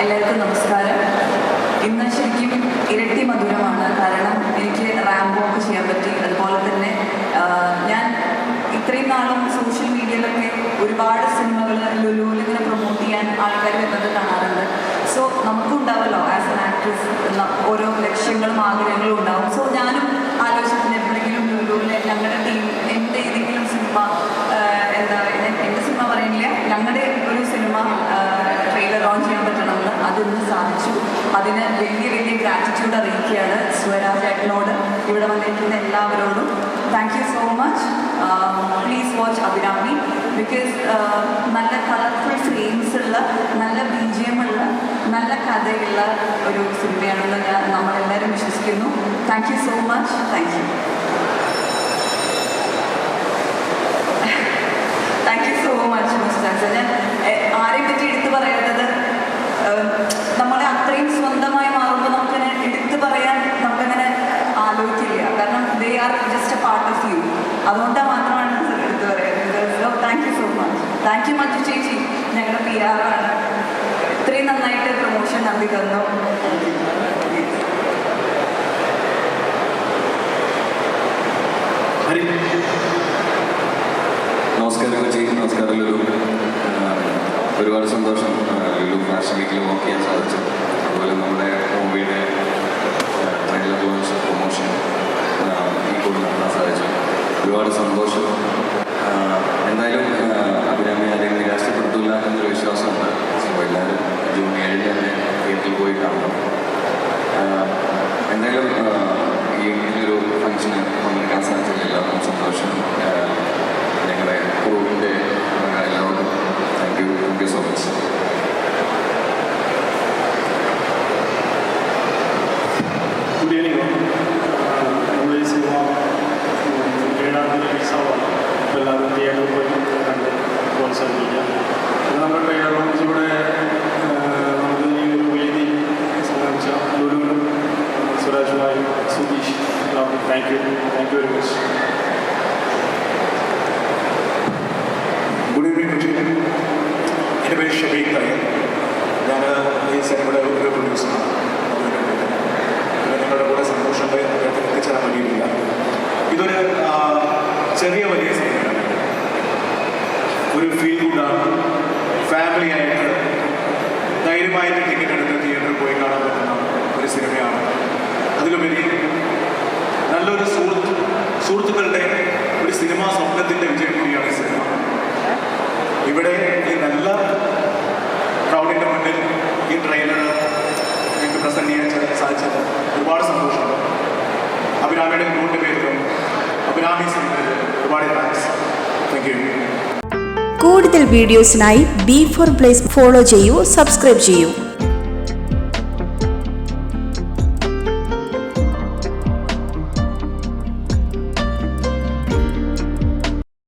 എല്ലാവർക്കും നമസ്കാരം. ഇന്ന് ശരിക്കും ഇരട്ടി മധുരമാണ്. കാരണം എനിക്ക് റാമ്പ് വോക്ക് ചെയ്യാൻ പറ്റി. അതുപോലെ തന്നെ ഞാൻ ഇത്രയും നാളും സോഷ്യൽ മീഡിയയിലൊക്കെ ഒരുപാട് സിനിമകൾ ലുലുവിൽ പ്രൊമോട്ട് ചെയ്യാൻ ആൾക്കാർ വരുന്നത് കാണാറുണ്ട്. സോ നമുക്കുണ്ടാവല്ലോ ആസ് എൻ ആക്ട്രസ് ഓരോ ലക്ഷ്യങ്ങളും ആഗ്രഹങ്ങളും ഉണ്ടാവും സോ ഞാനും ആലോചിച്ചിട്ടുണ്ട് എപ്പോഴെങ്കിലും ലുലുവിൽ ഞങ്ങളുടെ ടീം എന്റെ ഏതെങ്കിലും സിനിമ ആ, എന്താ പറയുക എന്റെ സിനിമ പറയുന്നില്ല ഞങ്ങളുടെ ഒരു സിനിമ ട്രെയിലർ ലോഞ്ച് ചെയ്യാൻ പറ്റണമെന്ന് അതിന്ന് സാധിച്ചു അതിന് വലിയ വലിയ ഗ്രാറ്റിറ്റ്യൂഡ് അറിയിക്കുകയാണ് സ്വരാജ് ഏട്ടനോട് ഇവിടെ വന്നിരിക്കുന്ന എല്ലാവരോടും thank you so much please watch Abhirami. Because നല്ല കളർഫുൾ ഫ്രെയിംസ് ഉള്ള നല്ല ബി ഉള്ള നല്ല കഥയുള്ള ഒരു സിനിമയാണെന്ന് ഞാൻ നമ്മളെല്ലാവരും വിശ്വസിക്കുന്നു. Thank you so much thank you are just a part of you അതുകൊണ്ട് മാത്രമാണ് ഇത് എടുത്തു പറയുന്നത്. So thank you so much thank you Manju ചേച്ചി. ഞങ്ങളുടെ പി ആർ ആണ്. ഇത്രയും നന്നായിട്ട് പ്രൊമോഷൻ നൽകി തന്നു. നമസ്കാരം ചേച്ചി നമസ്കാരം ലുലു. ഒരുപാട് സന്തോഷം. ലുലു ഫാഷൻ വീക്കിൽ വർക്ക് ചെയ്യാൻ സാധിച്ചു. അതുപോലെ നമ്മുടെ മൂവിയുടെ ട്രെയിലർ ലോഞ്ച് പ്രൊമോഷൻ ഈ കൂടെ നടത്താൻ സാധിച്ചു ഒരുപാട് സന്തോഷം ആഹ് എന്തായാലും ആഹ് അഭിരാമി ആരെയും നിരാശപ്പെടുത്തില്ല എന്നൊരു വിശ്വാസമുണ്ട് സോ എല്ലാവരും ജൂൺ ഏഴിന് തന്നെ തിയേറ്ററിൽ പോയി കാണണം ആഹ് എന്തായാലും ആഹ് ഈ ഒരു ഫംഗ്ഷന് പങ്കെടുക്കാൻ സാധിച്ചതിൽ എല്ലാവർക്കും സന്തോഷം ആഹ് ഞങ്ങളുടെ ക്രൂവിന്റെ എല്ലാവർക്കും thank you thank you so much good evening നമ്മുടെ ഈ സിനിമ ഏഴാം തീയതി റിലീസാവാണ് അപ്പോൾ എല്ലാവരും തിയേറ്ററിൽ പോയി കണ്ട് പ്രോത്സാഹിപ്പിക്കാം ഇത് നമ്മുടെ ട്രെയിലർ ലോഞ്ച് ഇവിടെ ആഹ്, നമുക്ക് ഈ ഒരു വേദി സംബന്ധിച്ച ലുലുവിലും സുരാജുമായി സുധീഷ് എല്ലാവർക്കും thank you thank you very much good evening എന്റെ പേര് ഷബീഖ് തയ്യൽ ഞാൻ ഈ സിനിമയുടെ ഒരു പ്രൊഡ്യൂസറാണ് പിന്നെ നിങ്ങളുടെ കൂടെ അദ്ദേഹത്തിന് എത്തിച്ചേരാൻ പറ്റിയിട്ടില്ല ഇതൊരു ചെറിയ വലിയ സിനിമയാണ്. ഒരു ഫീൽ ഗുഡാണ് ഫാമിലി ആയിട്ട് ധൈര്യമായിട്ട് ടിക്കറ്റ് എടുത്ത് തിയേറ്ററിൽ ഒരു സിനിമാ സ്വപ്നത്തിന്റെ വിജയം കൂടിയാണ് സിനിമ. ഇവിടെ ഈ നല്ല ക്രൗഡിന്റെ മുന്നിൽ ഈ ട്രെയിലർ ഞങ്ങൾക്ക് പ്രസന്റ് ചെയ്യാൻ സാധിച്ചത് ഒരുപാട് സന്തോഷമുണ്ട് അഭിരാമിയുടെ മൂന്ന് പേരിലും അഭിരാമി സിനിമയിൽ ഒരുപാട് താങ്ക്സ് താങ്ക് യു കൂടുതൽ വീഡിയോസിനായി ബി ഫോർ പ്ലേസ് ഫോളോ ചെയ്യൂ സബ്സ്ക്രൈബ് ചെയ്യൂ.